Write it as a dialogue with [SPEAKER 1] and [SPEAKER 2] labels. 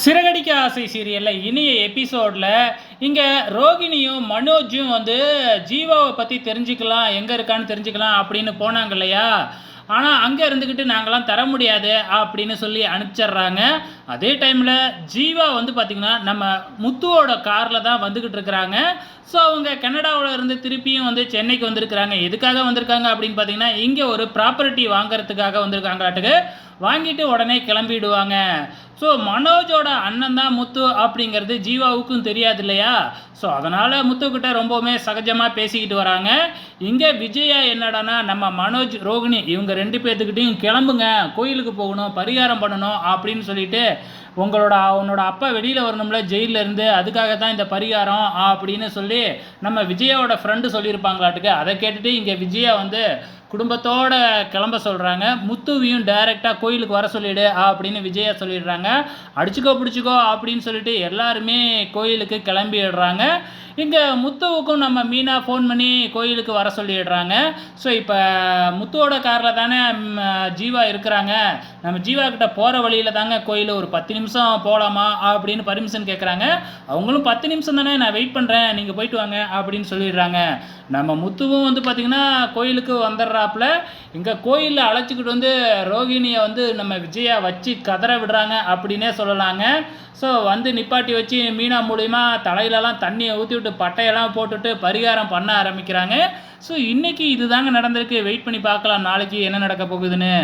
[SPEAKER 1] சிறகடிக்க ஆசை சீரியலில் இனிய எபிசோடில் இங்கே ரோகிணியும் மனோஜும் வந்து ஜீவாவை பற்றி தெரிஞ்சுக்கலாம் எங்கே இருக்கான்னு தெரிஞ்சுக்கலாம் அப்படின்னு போனாங்க இல்லையா? ஆனால் அங்கே இருந்துக்கிட்டு நாங்களாம் தர முடியாது அப்படின்னு சொல்லி அனுப்பிச்சிட்றாங்க. அதே டைமில் ஜீவா வந்து பார்த்திங்கன்னா நம்ம முத்துவோட காரில் தான் வந்துக்கிட்டு இருக்கிறாங்க. ஸோ அவங்க கனடாவில் இருந்து திருப்பியும் வந்து சென்னைக்கு வந்திருக்கிறாங்க. எதுக்காக வந்திருக்காங்க அப்படின்னு பார்த்தீங்கன்னா இங்கே ஒரு ப்ராப்பர்ட்டி வாங்குறதுக்காக வந்திருக்காங்களாட்டுக்கு வாங்கிட்டு உடனே கிளம்பிடுவாங்க. ஸோ மனோஜோட அண்ணன் தான் முத்து அப்படிங்கிறது ஜீவாவுக்கும் தெரியாது இல்லையா? ஸோ அதனால் முத்துக்கிட்ட ரொம்பவுமே சகஜமாக பேசிக்கிட்டு வராங்க. இங்கே விஜயா என்னடானா நம்ம மனோஜ் ரோகிணி இவங்க ரெண்டு பேர்த்துக்கிட்டையும் கிளம்புங்க. கோயிலுக்கு போகணும் பரிகாரம் பண்ணணும் அப்படின்னு சொல்லிட்டு உங்களோட உன்னோட அப்பா வெளியில் வரணும்ல ஜெயிலில் இருந்து அதுக்காக தான் இந்த பரிகாரம் அப்படின்னு சொல்லி நம்ம விஜயாவோட ஃப்ரெண்டு சொல்லியிருப்பாங்களாட்டுக்கு. அதை கேட்டுட்டு இங்கே விஜயா வந்து குடும்பத்தோட கிளம்ப சொல்கிறாங்க முத்துவையும் டைரெக்டாக கோயிலுக்கு வர சொல்லிவிடு அப்படின்னு விஜயா சொல்லிடுறாங்க. அடிச்சுக்கோ பிடிச்சிக்கோ அப்படின்னு சொல்லிட்டு எல்லாருமே கோயிலுக்கு கிளம்பிடுறாங்க. இங்கே முத்துவுக்கும் நம்ம மீனா ஃபோன் பண்ணி கோயிலுக்கு வர சொல்லிடுறாங்க. ஸோ இப்போ முத்துவோட காரில் தானே ஜீவா இருக்கிறாங்க. நம்ம ஜீவா கிட்ட போகிற வழியில் தாங்க கோயில் ஒரு பத்து நிமிஷம் போகலாமா அப்படின்னு பர்மிஷன் கேட்குறாங்க அவங்களும் பத்து நிமிஷம் தானே நான் வெயிட் பண்ணுறேன் நீங்கள் போயிட்டு வாங்க அப்படின்னு சொல்லிடுறாங்க. நம்ம முத்துவும் வந்து பார்த்திங்கன்னா கோயிலுக்கு வந்துடுறாப்புல. இங்கே கோயிலில் அழைச்சிக்கிட்டு வந்து ரோகிணியை வந்து நம்ம விஜயா வச்சு கதற விடுறாங்க அப்படின்னே சொல்லலாங்க. ஸோ வந்து நிப்பாட்டி வச்சு மீனா மூலிமா தலையிலலாம் தண்ணியை ஊற்றி விட்டு பட்டையெல்லாம் போட்டுட்டு பரிகாரம் பண்ண ஆரம்பிக்கிறாங்க. ஸோ இன்னைக்கு இதுதாங்க நடந்திருக்கு. வெயிட் பண்ணி பார்க்கலாம். நாளைக்கு என்ன நடக்க போகுதுன்னு.